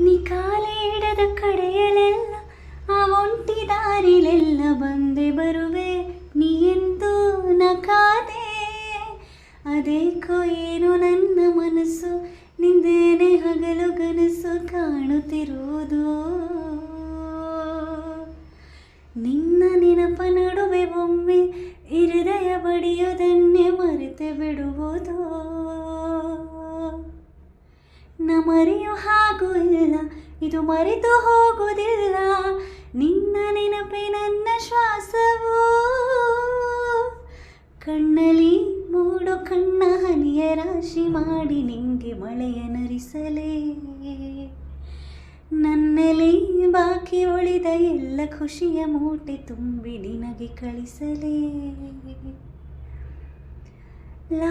ನೀ ಕಾಲೇಡದ ಕಡೆಯಲೆಲ್ಲ, ಆ ಒಂಟಿ ದಾರಿಲೆಲ್ಲ ಬಂದೆ ಬರುವೆ. ನೀ ಎಂದು ನಕಾದೆ. ಅದೇಕೋ ಏನೋ ನನ್ನ ಮನಸ್ಸು, ನಿಂದೇನೆ ಹಗಲು ಕನಸು ಕಾಣುತ್ತಿರುವುದು. ನಿನ್ನ ನೆನಪ ನಡುವೆ ಒಮ್ಮೆ, ಹೃದಯ ಬಡಿಯೋದನ್ನೇ ಮರೆತೆ ಬಿಡುವುದು. ನ ಮರೆಯು ಹಾಗೂ ಇಲ್ಲ, ಇದು ಮರೆತು ಹೋಗುವುದಿಲ್ಲ. ನಿನ್ನ ನೆನಪೆ ನನ್ನ ಶ್ವಾಸವು. ಕಣ್ಣಲ್ಲಿ ಮೂಡು ಕಣ್ಣ ಹನಿಯ ರಾಶಿ ಮಾಡಿ ನಿಂಗೆ ಮಳೆಯ ನರಿಸಲೇ. ನನ್ನಲ್ಲಿ ಬಾಕಿ ಉಳಿದ ಎಲ್ಲ ಖುಷಿಯ ಮೂಟೆ ತುಂಬಿ ನಿನಗೆ ಕಳಿಸಲೇ. ಲಾ